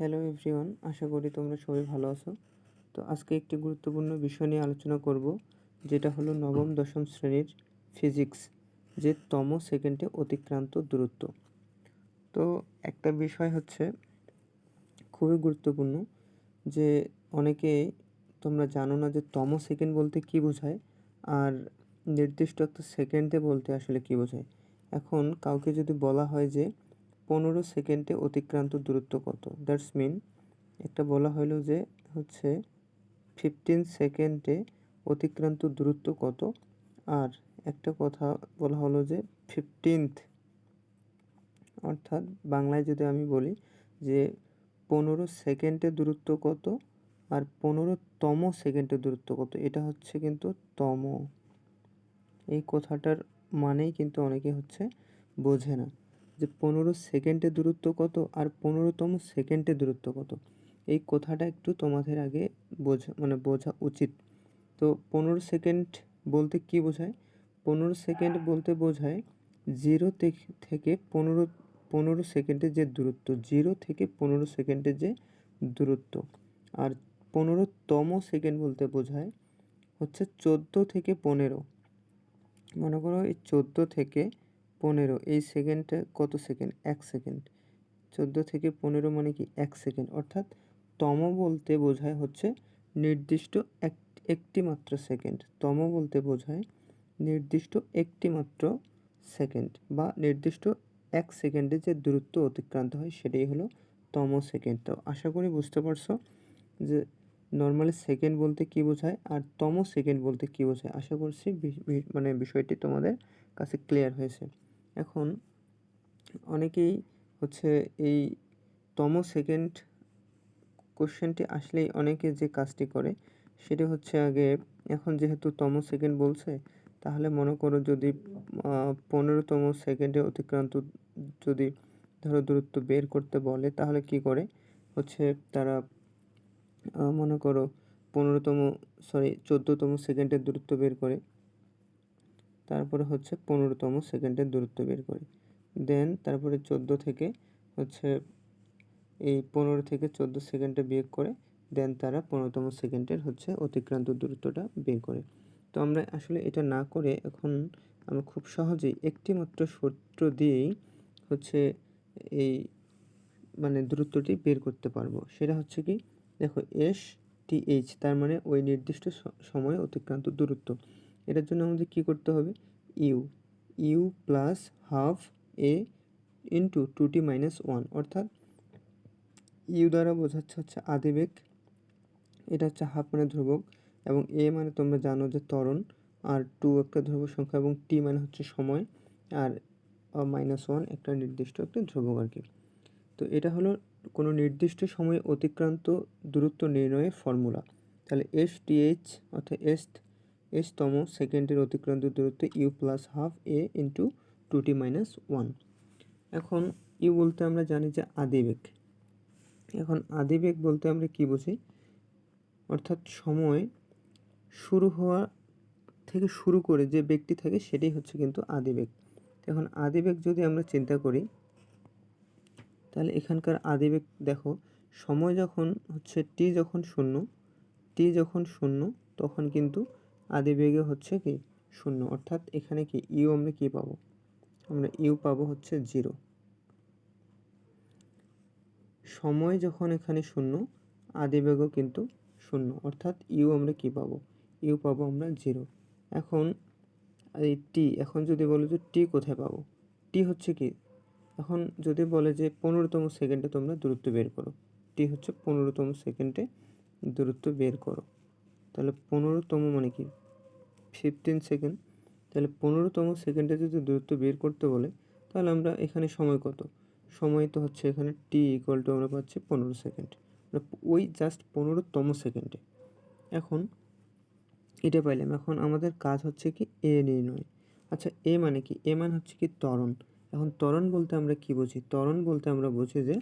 Hello everyone আশা করি তোমরা সবাই ভালো আছো। তো আজকে একটি গুরুত্বপূর্ণ বিষয় নিয়ে আলোচনা করব, যেটা হলো নবম, দশম শ্রেণির ফিজিক্স যে তম সেকেন্ডে অতিক্রান্ত দূরত্ব। তো একটা বিষয় হচ্ছে খুবই গুরুত্বপূর্ণ, যে অনেকে তোমরা জানো না যে তম সেকেন্ড বলতে কি বোঝায়, আর নির্দিষ্ট একটা সেকেন্ডে বলতে আসলে কি বোঝায়। এখন কাউকে যদি বলা হয় যে পনেরো সেকেন্ডে অতিক্রান্ত দূরত্ব কত? দ্যাটস মিন একটা বলা হলো যে হচ্ছে ফিফটিন সেকেন্ডে অতিক্রান্ত দূরত্ব কত? আর একটা কথা বলা হলো যে ফিফটিন্থ অর্থাৎ বাংলায় যদি আমি বলি যে পনেরো সেকেন্ডে দূরত্ব কত? আর পনেরোতম সেকেন্ডে দূরত্ব কত? এটা হচ্ছে কিন্তু তম। এই কথাটার মানেই কিন্তু অনেকে হচ্ছে বোঝে না। যে পনেরো সেকেন্ডের দূরত্ব কত আর পনেরোতম সেকেন্ডের দূরত্ব কত? এই কথাটা একটু তোমাদের আগে বোঝা মানে বোঝা উচিত। তো পনেরো সেকেন্ড বলতে কি বোঝায়? পনেরো সেকেন্ড বলতে বোঝায় জিরো থেকে পনেরো পনেরো সেকেন্ডের যে দূরত্ব, জিরো থেকে পনেরো সেকেন্ডের যে দূরত্ব। আর পনেরোতম সেকেন্ড বলতে বোঝায় হচ্ছে চোদ্দ থেকে পনেরো। মনে করো এই চোদ্দ থেকে পনেরো, এই সেকেন্ডটা কত সেকেন্ড? এক সেকেন্ড। চোদ্দ থেকে পনেরো মানে কি? এক সেকেন্ড। অর্থাৎ তম বলতে বোঝায় হচ্ছে নির্দিষ্ট এক একটি মাত্র সেকেন্ড। তম বলতে বোঝায় নির্দিষ্ট একটি মাত্র সেকেন্ড বা নির্দিষ্ট এক সেকেন্ডে যে দূরত্ব অতিক্রান্ত হয় সেটাই হলো তম সেকেন্ড। তো আশা করি বুঝতে পারছ যে নর্মালি সেকেন্ড বলতে কী বোঝায় আর তম সেকেন্ড বলতে কী বোঝায়। আশা করছি মানে বিষয়টি তোমাদের কাছে ক্লিয়ার হয়েছে। এখন অনেকেই হচ্ছে এই তম সেকেন্ড কোশ্চেনটি আসলেই অনেকে যে কাজটি করে সেটি হচ্ছে আগে এখন যেহেতু তম সেকেন্ড বলছে, তাহলে মনে করো যদি পনেরোতম সেকেন্ডে অতিক্রান্ত যদি ধরো দূরত্ব বের করতে বলে, তাহলে কি করে? হচ্ছে তারা মনে করো পনেরোতম সরি চোদ্দোতম সেকেন্ডের দূরত্ব বের করে। তারপরে হচ্ছে পনেরোতম সেকেন্ডের দূরত্ব বের করি। দেন তারপরে চোদ্দ থেকে হচ্ছে এই পনেরো থেকে চোদ্দ সেকেন্ডে বিয়োগ করে দেন তারা পনেরোতম সেকেন্ডের হচ্ছে অতিক্রান্ত দূরত্বটা বের করে। তো আমরা আসলে এটা না করে এখন আমরা খুব সহজেই একটি মাত্র সূত্র দিয়েই হচ্ছে এই মানে দূরত্বটি বের করতে পারব। সেটা হচ্ছে কি, দেখো এস টি এইচ তার মানে ওই নির্দিষ্ট সময়ে অতিক্রান্ত দূরত্ব। এটার জন্য আমাদের কী করতে হবে? U u plus half a into two t minus one অর্থাৎ ইউ দ্বারা বোঝাচ্ছে হচ্ছে আদিবেগ এটা হচ্ছে হাফ মানে ধ্রুবক, এবং এ মানে তোমরা জানো যে ত্বরণ, আর টু একটা ধ্রুবক সংখ্যা, এবং টি মানে হচ্ছে সময়, আর মাইনাস ওয়ান একটা নির্দিষ্ট একটা ধ্রুবক আর কি। তো এটা হলো কোনো নির্দিষ্ট সময়ে অতিক্রান্ত দূরত্ব নির্ণয়ের ফর্মুলা তাহলে এস টি এইচ অর্থাৎ এস এসতম সেকেন্ডের অতিক্রান্ত দূরত্ব u plus half a into two t minus one এখন ইউ বলতে আমরা জানি যে আদিবেগ এখন আদিবেগ বলতে আমরা কি বুঝি? অর্থাৎ সময় শুরু হওয়া থেকে শুরু করে যে ব্যক্তি থাকে সেটাই হচ্ছে কিন্তু আদিবেগ এখন আদিবেগ যদি আমরা চিন্তা করি, তাহলে এখানকার আদিবেগ দেখো, সময় যখন হচ্ছে টি যখন শূন্য টি যখন শূন্য, তখন কিন্তু আদিবেগে হচ্ছে কি শূন্য। অর্থাৎ এখানে কি ইউ আমরা কি পাবো? আমরা ইউ পাবো হচ্ছে জিরো। সময় যখন এখানে শূন্য, আদিবেগও কিন্তু শূন্য। অর্থাৎ ইউ আমরা কি পাবো? ইউ পাবো আমরা জিরো। এখন এই টি এখন যদি বলো যে টি কোথায় পাবো? টি হচ্ছে কি, এখন যদি বলে যে পনেরোতম সেকেন্ডে তোমরা দূরত্ব বের করো। টি হচ্ছে পনেরোতম সেকেন্ডে দূরত্ব বের করো। তাহলে পনেরোতম মানে কি? ফিফটিন সেকেন্ড তাহলে পনেরোতম সেকেন্ডে যদি দূরত্ব বের করতে বলে, তাহলে আমরা এখানে সময় কত? সময় তো হচ্ছে এখানে টি ইকুয়াল টু আমরা পাচ্ছি পনেরো সেকেন্ড ওই জাস্ট পনেরোতম সেকেন্ডে এখন এটা পাইলাম। এখন আমাদের কাজ হচ্ছে কি এ নির্ণয়। আচ্ছা এ মানে কি? এ মানে হচ্ছে কি ত্বরণ। এখন ত্বরণ বলতে আমরা কি বুঝি? ত্বরণ বলতে আমরা বুঝি যে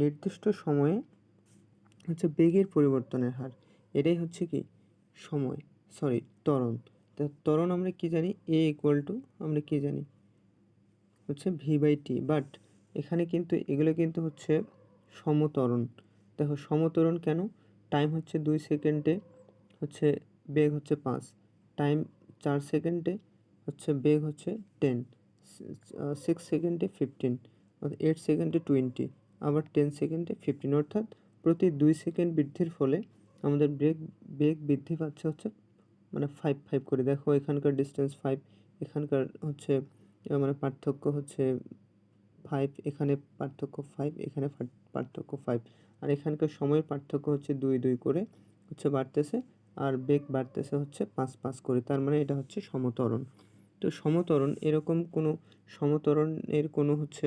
নির্দিষ্ট সময়ে হচ্ছে বেগের পরিবর্তনের হার। এটাই হচ্ছে কি? সময়। সরি, ত্বরণ। তা ত্বরণ আমরা কি জানি? এ ইকুয়াল টু আমরা কি জানি? হচ্ছে ভি বাই টি বাট এখানে কিন্তু, এগুলো কিন্তু হচ্ছে সমতরণ। দেখো সমতরণ কেন? টাইম হচ্ছে দুই সেকেন্ডে হচ্ছে বেগ হচ্ছে পাঁচ। টাইম চার সেকেন্ডে হচ্ছে বেগ হচ্ছে টেন সিক্স সেকেন্ডে ফিফটিন এইট সেকেন্ডে টোয়েন্টি আবার টেন সেকেন্ডে ফিফটিন অর্থাৎ প্রতি দুই সেকেন্ড বৃদ্ধির ফলে আমাদের ব্রেক বেগ বৃদ্ধি পাচ্ছে হচ্ছে মানে ফাইভ ফাইভ করে। দেখো এখানকার ডিস্টেন্স ফাইভ এখানকার হচ্ছে মানে পার্থক্য হচ্ছে ফাইভ এখানে পার্থক্য ফাইভ এখানে পার্থক্য ফাইভ আর এখানকার সময়ের পার্থক্য হচ্ছে দুই দুই করে হচ্ছে বাড়তেছে, আর বেগ বাড়তেছে হচ্ছে পাঁচ পাঁচ করে। তার মানে এটা হচ্ছে সমতরণ। তো সমতরণ এরকম কোনো, সমতরণের কোনো হচ্ছে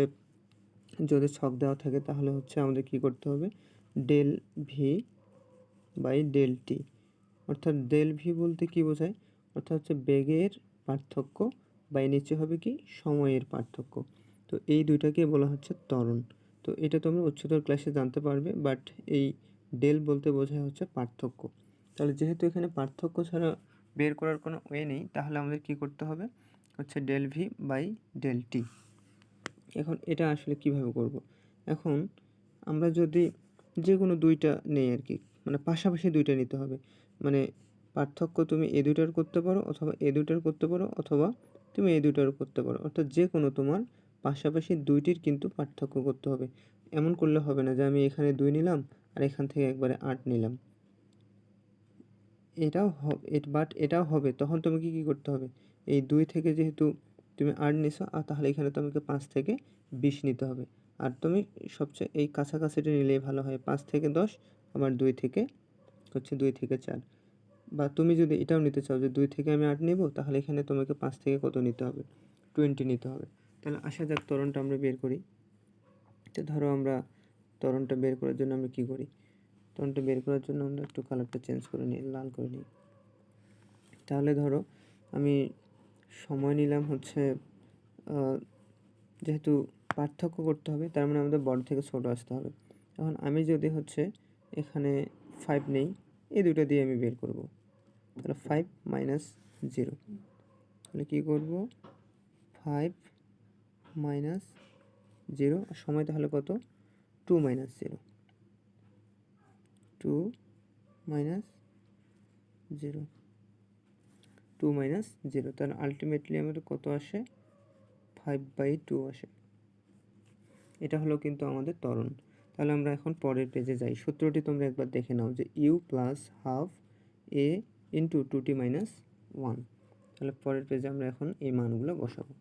যদি ছক দেওয়া থাকে তাহলে হচ্ছে আমাদের কি করতে হবে? Del v by del t অর্থাৎ ডেল ভি বলতে কি বোঝায়? অর্থাৎ হচ্ছে বেগের পার্থক্য বাই নিচে হবে কি? সময়ের পার্থক্য। তো এই দুইটাকে বলা হচ্ছে ত্বরণ। তো এটা তোমরা উচ্চতর ক্লাসে জানতে পারবে বাট এই ডেল বলতে বোঝায় হচ্ছে পার্থক্য। তাহলে যেহেতু এখানে পার্থক্য ছাড়া বের করার কোনো ওয়ে নেই, তাহলে আমাদের কি করতে হবে? হচ্ছে del v by del t এখন এটা আসলে কীভাবে করব? এখন আমরা যদি যে কোনো দুইটা নেই আর কি মানে পাশাপাশি দুইটা নিতে হবে। মানে পার্থক্য তুমি এ দুইটার করতে পারো অথবা এ দুইটার করতে পারো অথবা তুমি এ দুইটারও করতে পারো। অর্থাৎ যে কোনো তোমার পাশাপাশি দুইটির কিন্তু পার্থক্য করতে হবে। এমন করলে হবে না যে আমি এখানে দুই নিলাম আর এখান থেকে একবারে আট নিলাম। এটাও বাট এটাও হবে। তখন তোমাকে কী করতে হবে? এই দুই থেকে যেহেতু তুমি আট নিছো, আর তাহলে এখানে তোমাকে পাঁচ থেকে বিশ নিতে হবে। আর তুমি সবচেয়ে এই কাছাকাছিটা নিলেই ভালো হয়। পাঁচ থেকে দশ, আবার দুই থেকে হচ্ছে দুই থেকে চার। বা তুমি যদি এটাও নিতে চাও যে দুই থেকে আমি আট নেব, তাহলে এখানে তোমাকে পাঁচ থেকে কত নিতে হবে? টোয়েন্টি নিতে হবে। তাহলে আসা যাক তরণটা আমরা বের করি। তো ধরো আমরা তরণটা বের করার জন্য আমরা কী করি? তরণটা বের করার জন্য আমরা একটু কালারটা চেঞ্জ করে নিই, লাল করে নিই। তাহলে ধরো আমি সময় নিলাম হচ্ছে যেহেতু পার্থক্য করতে হবে, তার মানে আমাদের বড় থেকে ছোট আসতে হবে। এখন আমি যদি হচ্ছে এখানে ফাইভ নেই এই দুটো দিয়ে আমি বের করব। তাহলে ফাইভ মাইনাস জিরো তাহলে কী করব? ফাইভ মাইনাস জিরো আর সময় তাহলে কত? Two minus zero two minus zero two minus zero তাহলে আলটিমেটলি আমাদের কত আসে? ফাইভ বাই টু আসে। এটা হলো কিন্তু আমাদের ত্বরণ। তাহলে আমরা এখন পরের পেজে যাই। সূত্রটি তোমরা একবার দেখে নাও যে u plus half a into two t minus one তাহলে পরের পেজে আমরা এখন এই মানগুলো বসাবো।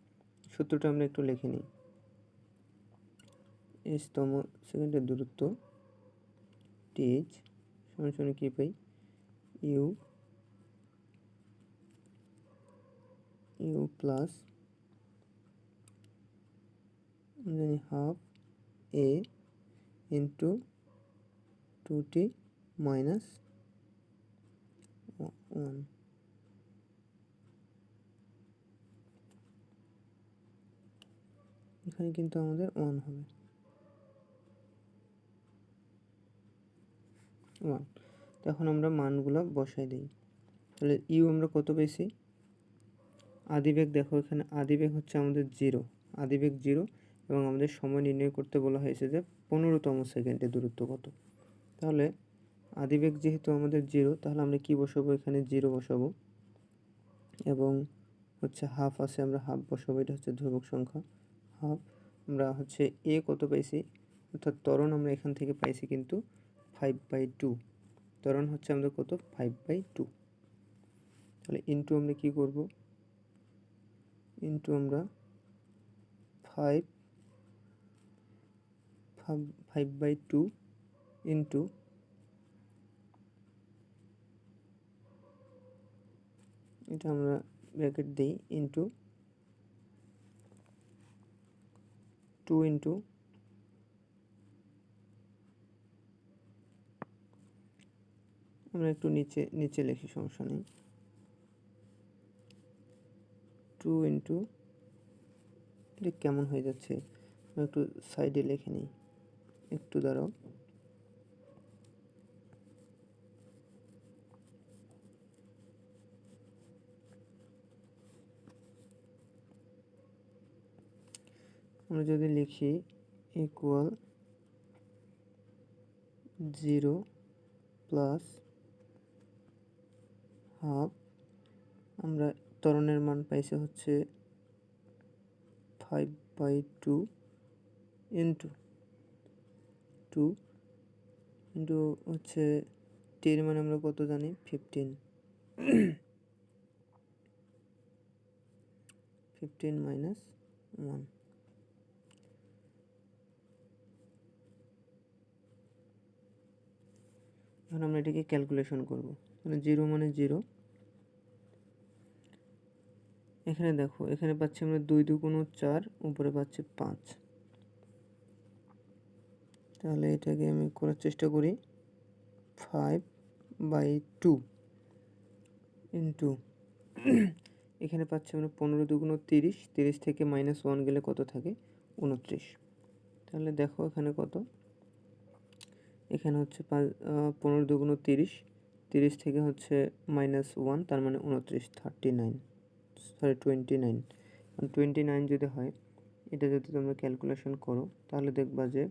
সূত্রটা আমরা একটু লিখে নিই। এসতম সেকেন্ডের দূরত্ব টিচ সমান সমান কী পাই? ইউ ইউ প্লাস জানি half a into two t minus one এখানে কিন্তু আমাদের ওয়ান হবে। ওয়ান এখন আমরা মানগুলো বসাই দিই। তাহলে ইউ আমরা কত পেয়েছি? আদিবেগ দেখো এখানে, আদিবেগ হচ্ছে আমাদের জিরো আদিবেগ জিরো এবং আমাদের সময় নির্ণয় করতে বলা হয়েছে যে পনেরোতম সেকেন্ডে দূরত্ব কত। তাহলে আদিবেগ যেহেতু আমাদের জিরো তাহলে আমরা কি বসাবো? এখানে জিরো বসাবো। এবং হচ্ছে হাফ আছে, আমরা হাফ বসাবো। এটা হচ্ছে ধ্রুবক সংখ্যা। হাফ আমরা হচ্ছে এ কত পাইছি? অর্থাৎ ত্বরণ আমরা এখান থেকে পাইছি কিন্তু ফাইভ বাই টু ত্বরণ হচ্ছে আমাদের কত? ফাইভ বাই টু তাহলে ইন্টু আমরা কী করব? ইন্টু আমরা five five by two into এটা আমরা ব্র্যাকেট দিই ইন্টু টু ইন্টু আমরা একটু নিচে নিচে লিখি, সমস্যা নেই। টু ইন্টু এটা কেমন হয়ে যাচ্ছে? একটু সাইডে লিখে নিই। একটু দাঁড়াও। আমরা যদি লিখি ইকুয়াল জিরো প্লাস হাফ আমরা ত্বরণের মান পাইছে হচ্ছে five by two into two into হচ্ছে টির মানে আমরা কত জানি? ফিফটিন ফিফটিন মাইনাস ওয়ান এখন আমরা এটাকে ক্যালকুলেশন করব। মানে জিরো মানে জিরো এখানে দেখো, এখানে পাচ্ছি আমরা দুই দু দুগুণ চার, উপরে পাচ্ছি পাঁচ। তাহলে এটাকে আমি করার চেষ্টা করি। ফাইভ বাই টু ইন্টু এখানে পাচ্ছি আমরা পনেরো দুগুণ তিরিশ তিরিশ থেকে মাইনাস ওয়ান গেলে কত থাকে? উনত্রিশ। তাহলে দেখো এখানে কত? এখানে হচ্ছে পাঁচ পনেরো দুগুণ তিরিশ তিরিশ থেকে হচ্ছে মাইনাস ওয়ান তার মানে উনত্রিশ thirty nine sorry twenty nine twenty nine যদি হয়, এটা যদি তোমরা ক্যালকুলেশন করো, তাহলে দেখবা যে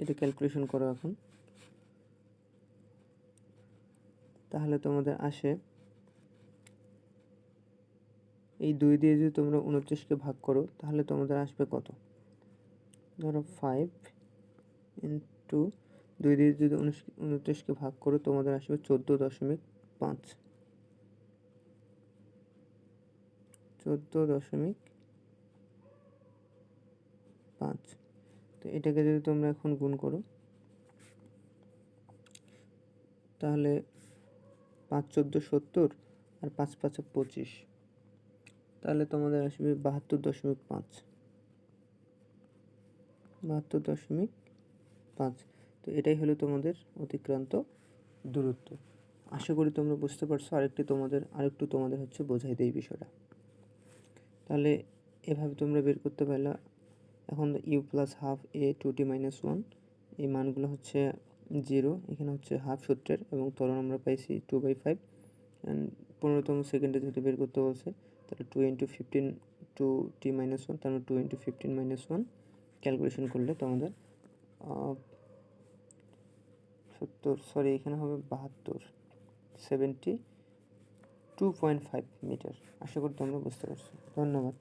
এটা ক্যালকুলেশন করো এখন। তাহলে তোমাদের আসে, এই দুই দিয়ে যদি তোমরা উনত্রিশকে ভাগ করো, তাহলে তোমাদের আসবে কত? ধরো ফাইভ ইন্টু দুই দিয়ে যদি উনত্রিশকে ভাগ করো, তোমাদের আসবে চোদ্দ দশমিক পাঁচ। চোদ্দ দশমিক পাঁচ। তো এটাকে যদি তোমরা এখন গুণ করো, তাহলে পাঁচ চোদ্দ সত্তর আর পাঁচ পাঁচে পঁচিশ, তাহলে তোমাদের আসবে বাহাত্তর দশমিক পাঁচ। বাহাত্তর দশমিক পাঁচ, তো এটাই হলো তোমাদের অতিক্রান্ত দূরত্ব। আশা করি তোমরা বুঝতে পারছ, আরেকটি তোমাদের, আরেকটু তোমাদের হচ্ছে বোঝাই দেয় বিষয়টা। তাহলে এভাবে তোমরা বের করতে পারলে এখন u plus half a two t minus one এই মানগুলো হচ্ছে জিরো এখানে হচ্ছে হাফ সূত্রের এবং তরণ আমরা পাইছি টু বাই ফাইভ অ্যান্ড পনেরোতম সেকেন্ডে যদি বের করতে বলছে, তাহলে two into fifteen two t minus one তার two into fifteen minus one calculation করলে তোমাদের সত্তর সরি এখানে হবে বাহাত্তর seventy two point five metre আশা করি তোমরা বুঝতে পারছ, ধন্যবাদ।